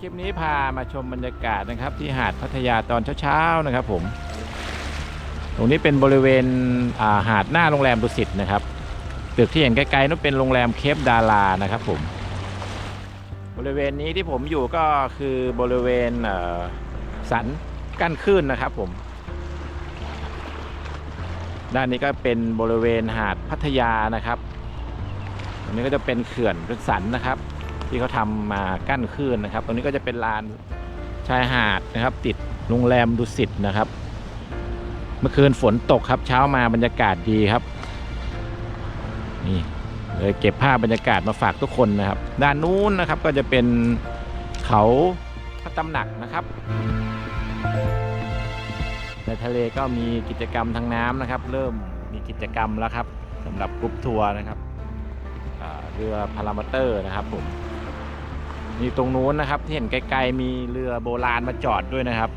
คลิปนี้พามาชมบรรยากาศนะครับที่หาดพัทยาตอนเช้าๆนะครับผม ตรงนี้เป็นบริเวณาหาดหน้าโรงแรมดุสิตนะครับตึกที่เห็นไกลๆนั่นเป็นโรงแรมเคปดารานะครับผม บริเวณนี้ที่ผมอยู่ก็คือบริเวณเสันกั้นคลื่นนะครับผม ด้านนี้ก็เป็นบริเวณหาดพัทยานะครับตรงนี้ก็จะเป็นเขื่อนเป็นสันนะครับ ที่เขาทำมากั้นคลื่นนะครับ ตรงนี้ก็จะเป็นลานชายหาดนะครับ ติดโรงแรมดุสิตนะครับ เมื่อคืนฝนตกครับ เช้ามาบรรยากาศดีครับ นี่เลยเก็บภาพบรรยากาศมาฝากทุกคนนะครับ ด้านนู้นนะครับก็จะเป็นเขาพระตำหนักนะครับ ในทะเลก็มีกิจกรรมทางน้ำนะครับ เริ่มมีกิจกรรมแล้วครับสำหรับกรุ๊ปทัวร์นะครับอ่าเรือพารามเตอร์นะครับผม มีตรงนู้นนะครับ ที่เห็นไกลๆมีเรือโบราณมาจอดด้วยนะครับ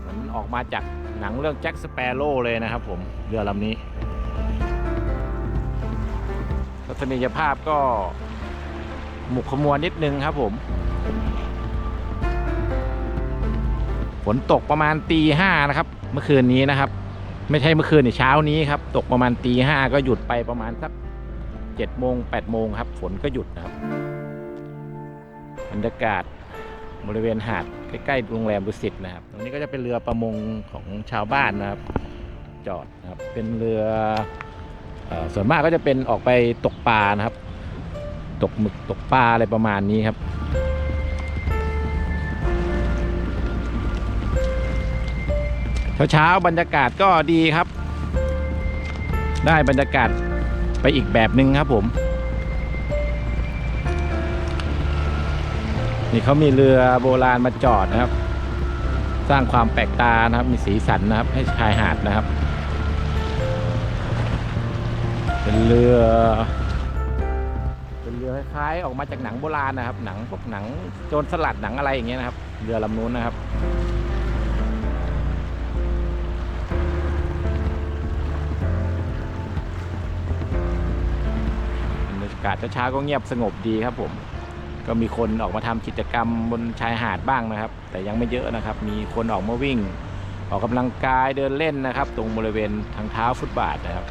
เหมือนออกมาจากหนังเรื่องแจ็คสเปโร่เลยนะครับผมเรือลำนี้ทัศนียภาพก็หมุกขมวนิดนึงครับผม ฝนตกประมาณตีห้านะครับ เมื่อคืนนี้นะครับ ไม่ใช่เมื่อคืนในเช้านี้ครับ ตกประมาณตีห้าก็หยุดไปประมาณสักเจ็ดโมงแปดโมงครับ ฝนก็หยุดนะครับ บรรยากาศบริเวณหาดใกล้ๆโรงแรมดุสิตนะครับ ตรงนี้ก็จะเป็นเรือประมงของชาวบ้านนะครับ จอดนะครับ เป็นเรือเออส่วนมากก็จะเป็นออกไปตกปลานะครับ ตกหมึกตกปลาอะไรประมาณนี้ครับเช้าๆบรรยากาศก็ดีครับ ได้บรรยากาศไปอีกแบบหนึ่งครับผม นี่เขามีเรือโบราณมาจอดนะครับ สร้างความแปลกตานะครับ มีสีสันนะครับ ให้ชายหาดนะครับ เป็นเรือ เป็นเรือคล้ายๆออกมาจากหนังโบราณนะครับ หนังพวกหนังโจรสลัดหนังอะไรอย่างเงี้ยนะครับ เรือลำนู้นนะครับบรรยากาศเช้าๆก็เงียบสงบดีครับผม ก็มีคนออกมาทำกิจกรรมบนชายหาดบ้างนะครับ แต่ยังไม่เยอะนะครับ มีคนออกมาวิ่ง ออกกำลังกายเดินเล่นนะครับ ตรงบริเวณทางเท้าฟุตบาทนะครับ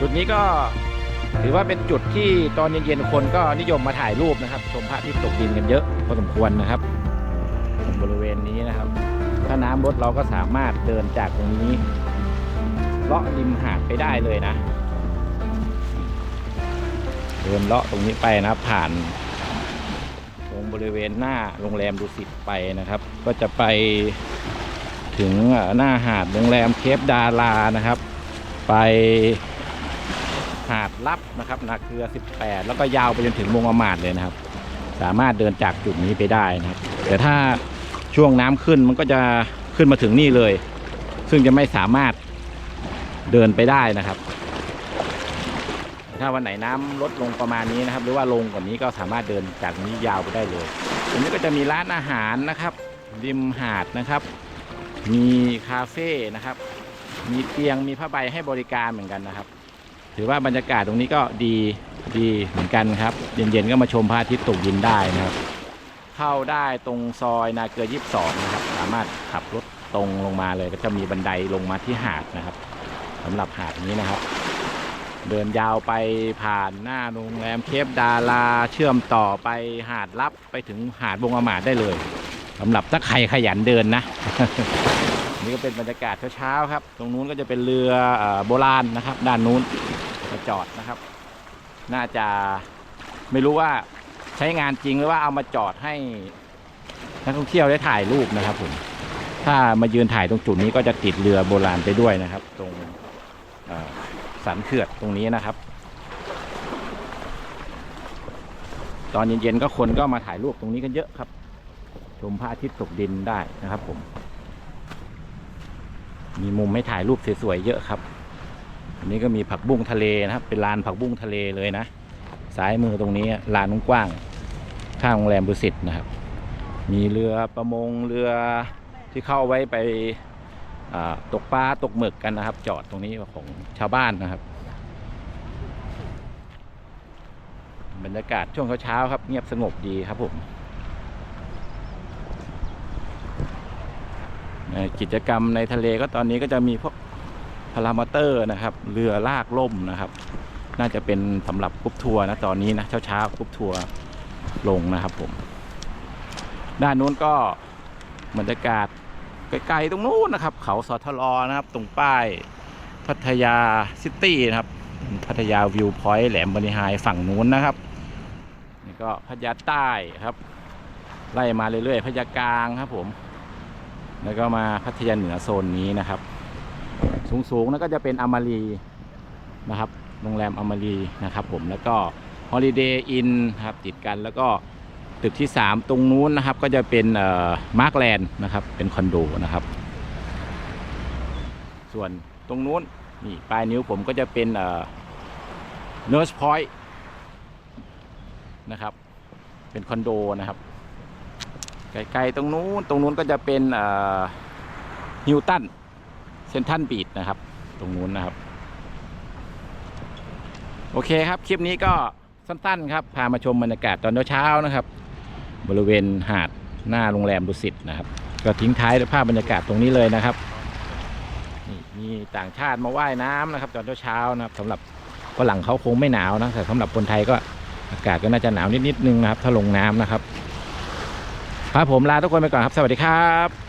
จุดนี้ก็ถือว่าเป็นจุดที่ตอนเย็นๆคนก็นิยมมาถ่ายรูปนะครับ ชมพระอาทิตย์ตกดินกันเยอะพอสมควรนะครับบริเวณนี้นะครับ ถ้าน้ำลดเราก็สามารถเดินจากตรงนี้ เลาะริมหาดไปได้เลยนะ เดินเลาะตรงนี้ไปนะผ่านตรงบริเวณหน้าโรงแรมดุสิตไปนะครับ ก็จะไปถึงหน้าหาดโรงแรมเคปดารานะครับ ไปหาดลับนะครับนาเกลือ 18 แล้วก็ยาวไปจนถึงวงอมาดเลยนะครับ สามารถเดินจากจุดนี้ไปได้นะครับแต่ถ้าช่วงน้ำขึ้นมันก็จะขึ้นมาถึงนี่เลย ซึ่งจะไม่สามารถ เดินไปได้นะครับ ถ้าวันไหนน้ำลดลงประมาณนี้นะครับ หรือว่าลงกว่านี้ก็สามารถเดินจากนี้ยาวไปได้เลยตรงนี้ก็จะมีร้านอาหารนะครับ ริมหาดนะครับ มีคาเฟ่นะครับ มีเตียงมีผ้าใบให้บริการเหมือนกันนะครับ ถือว่าบรรยากาศตรงนี้ก็ดีดีเหมือนกันครับ เย็นๆก็มาชมพระอาทิตย์ตกดินได้นะครับ เข้าได้ตรงซอยนาเกลือ 22 นะครับ สามารถขับรถตรงลงมาเลยก็จะมีบันไดลงมาที่หาดนะครับ สำหรับหาดนี้นะครับ เดินยาวไปผ่านหน้าโรงแรมเคปดาราเชื่อมต่อไปหาดลับไปถึงหาดวงอมาดได้เลยสำหรับถ้าใครขยันเดินนะ นี่ก็เป็นบรรยากาศเช้าๆครับ ตรงนู้นก็จะเป็นเรืออโบราณนะครับ ด้านนู้นมาจอดนะครับ น่าจะไม่รู้ว่าใช้งานจริงหรือว่าเอามาจอดให้นักท่องเที่ยวได้ถ่ายรูปนะครับผมถ้ามายืนถ่ายตรงจุดนี้ก็จะติดเรือโบราณไปด้วยนะครับ ตรง สันเขื่อนตรงนี้นะครับ ตอนเย็นๆก็คนก็มาถ่ายรูปตรงนี้กันเยอะครับ ชมพระอาทิตย์ตกดินได้นะครับ ผม มีมุมให้ถ่ายรูปสวยๆเยอะครับอันนี้ก็มีผักบุ้งทะเลนะครับ เป็นลานผักบุ้งทะเลเลยนะซ้ายมือตรงนี้ลานกว้างข้างโรงแรมบุสิตนะครับ มีเรือประมงเรือที่เข้าไว้ไป ตกปลาตกหมึกกันนะครับ จอดตรงนี้ของชาวบ้านนะครับ บรรยากาศช่วงเช้าๆครับ เงียบสงบดีครับผมกิจกรรมในทะเลก็ตอนนี้ก็จะมีพวกพารามอเตอร์นะครับ เรือลากล่มนะครับ น่าจะเป็นสำหรับกรุ๊ปทัวร์นะตอนนี้นะเช้าๆกรุ๊ปทัวร์ลงนะครับผม ด้านนู้นก็บรรยากาศ ไกลๆตรงนู้นนะครับ เขาสทลนะครับ ตรงป้ายพัทยาซิตี้นะครับ พัทยาวิวพอยต์แหลมบริหายฝั่งนู้นนะครับ นี่ก็พัทยาใต้ครับ ไล่มาเรื่อยๆพัทยากลางครับผม แล้วก็มาพัทยาเหนือโซนนี้นะครับ สูงๆนั่นก็จะเป็นอมารีนะครับ โรงแรมอมารีนะครับผมแล้วก็ Holiday Inn ครับติดกันแล้วก็ ตึกที่ 3 ตรงนู้นนะครับ ก็จะเป็นมาร์กแลนด์นะครับ เป็นคอนโดนะครับ ส่วนตรงนู้นนี่ปลายนิ้วผมก็จะเป็นเนิร์สพอยต์นะครับ เป็นคอนโดนะครับไกลๆตรงนู้นตรงนู้นก็จะเป็นฮิวตันเซนทันบีดนะครับ ตรงนู้นนะครับ โอเคครับ คลิปนี้ก็สั้นๆ ครับ พามาชมบรรยากาศตอนเช้าๆนะครับ บริเวณหาดหน้าโรงแรมดุสิตนะครับ ก็ทิ้งท้ายด้วยภาพบรรยากาศตรงนี้เลยนะครับนี่มีต่างชาติมาว่ายน้ำนะครับตอนเช้าๆนะครับสำหรับฝรั่งเขาคงไม่หนาวนะแต่สำหรับคนไทยก็อากาศก็น่าจะหนาวนิดๆนึงนะครับ ถ้าลงน้ำนะครับครับผมลาทุกคนไปก่อนครับ สวัสดีครับ